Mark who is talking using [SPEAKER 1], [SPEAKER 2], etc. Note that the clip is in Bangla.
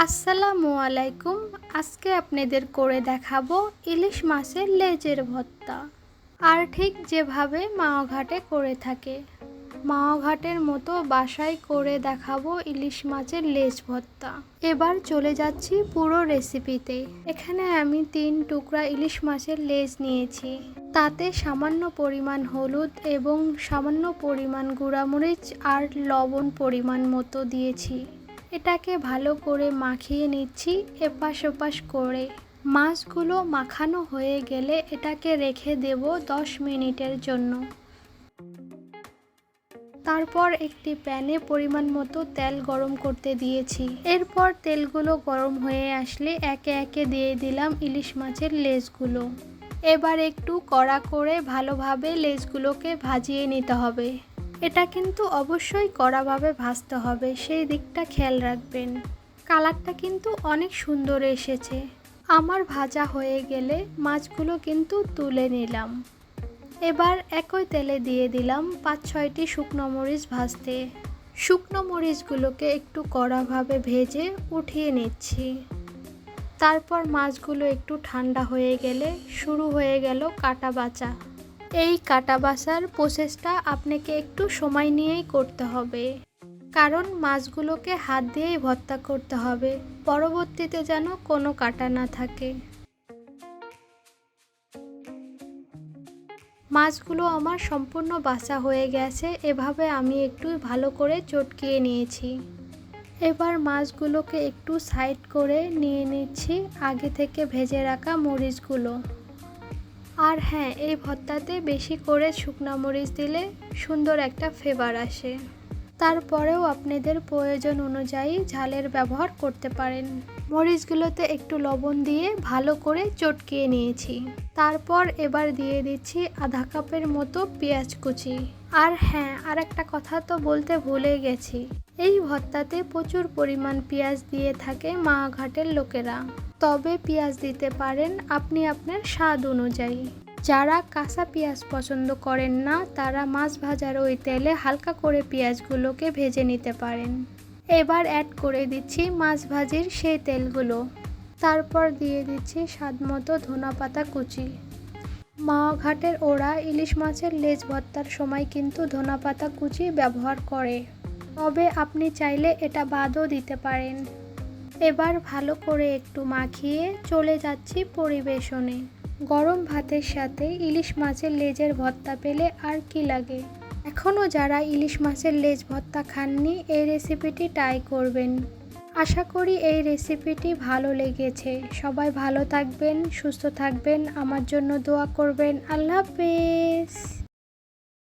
[SPEAKER 1] আসসালামু আলাইকুম। আজকে আপনাদের করে দেখাবো ইলিশ মাছের লেজের ভর্তা। আর ঠিক যেভাবে মাওঘাটে করে থাকে, মাওঘাটের মতো বাসায় করে দেখাবো ইলিশ মাছের লেজ ভর্তা। এবার চলে যাচ্ছি পুরো রেসিপিতে। এখানে আমি তিন টুকরা ইলিশ মাছের লেজ নিয়েছি। তাতে সামান্য পরিমাণ হলুদ এবং সামান্য পরিমাণ গুঁড়ামরিচ আর লবণ পরিমাণ মতো দিয়েছি। এটাকে ভালো করে মাখিয়ে নিচ্ছি, এপাশ ওপাশ করে। মাছগুলো মাখানো হয়ে গেলে এটাকে রেখে দেব দশ মিনিটের জন্য। তারপর একটি প্যানে পরিমাণ মতো তেল গরম করতে দিয়েছি। এরপর তেলগুলো গরম হয়ে আসলে একে একে দিয়ে দিলাম ইলিশ মাছের লেজগুলো। এবার একটু কড়া করে ভালোভাবে লেজগুলোকে ভাজিয়ে নিতে হবে। এটা কিন্তু অবশ্যই কড়াভাবে ভাজতে হবে, সেই দিকটা খেয়াল রাখবেন। কালারটা কিন্তু অনেক সুন্দর এসেছে। আমার ভাজা হয়ে গেলে মাছগুলো কিন্তু তুলে নিলাম। এবার একই তেলে দিয়ে দিলাম পাঁচ ছয়টি শুকনো মরিচ ভাজতে। শুকনো মরিচগুলোকে একটু কড়াভাবে ভেজে উঠিয়ে নিচ্ছি। তারপর মাছগুলো একটু ঠান্ডা হয়ে গেলে শুরু হয়ে গেল কাটা বাচা। এই কাটা বাসার প্রসেসটা আপনাকে একটু সময় নিয়েই করতে হবে। কারণ মাছগুলোকে হাত দিয়েই ভর্তা করতে হবে। পরবর্তীতে যেন কোনো কাটা না থাকে। মাছগুলো আমার সম্পূর্ণ বাসা হয়ে গেছে, এভাবে আমি একটু ভালো করে চটকিয়ে নিয়েছি। এবার মাছগুলোকে একটু সাইড করে নিয়ে নিচ্ছি, আগে থেকে ভেজে রাখা মরিচগুলো। আর হ্যাঁ এই ভর্তাতে বেশি করে শুকনা মরিচ দিলে সুন্দর একটা ফ্লেভার আসে। তারপরেও আপনাদের প্রয়োজন অনুযায়ী ঝালের ব্যবহার করতে পারেন। মরিচগুলোতে একটু লবণ দিয়ে ভালো করে চটকিয়ে নিয়েছি। তারপর এবার দিয়ে দিচ্ছি আধা কাপের মতো পেঁয়াজ কুচি। আর হ্যাঁ আর একটা কথা তো বলতে ভুলে গেছি। এই ভর্তাতে প্রচুর পরিমাণ পেঁয়াজ দিয়ে থাকে মা ঘাটের লোকেরা। তবে পেঁয়াজ দিতে পারেন আপনি আপনার স্বাদ অনুযায়ী। যারা কাঁচা পেঁয়াজ পছন্দ করেন না, তারা মাছ ভাজার ওই তেলে হালকা করে পেঁয়াজগুলোকে ভেজে নিতে পারেন। এবার অ্যাড করে দিচ্ছি মাছ ভাজির সেই তেলগুলো। তারপর দিয়ে দিচ্ছি স্বাদ মতো ধনা পাতা কুচি। মাওয়া ওরা ইলিশ মাছের লেজ ভর্তার সময় কিন্তু ধনা পাতা কুচি ব্যবহার করে। তবে আপনি চাইলে এটা বাদও দিতে পারেন। এবার ভালো করে একটু মাখিয়ে চলে যাচ্ছি পরিবেশনে। গরম ভাতের সাথে ইলিশ মাছের লেজের ভর্তা পেলে আর কি লাগে? এখনও যারা ইলিশ মাছের লেজ ভর্তা খাননি, এই রেসিপিটি ট্রাই করবেন। আশা করি এই রেসিপিটি ভালো লেগেছে। সবাই ভালো থাকবেন, সুস্থ থাকবেন, আমার জন্য দোয়া করবেন। আল্লাহ হাফেজ।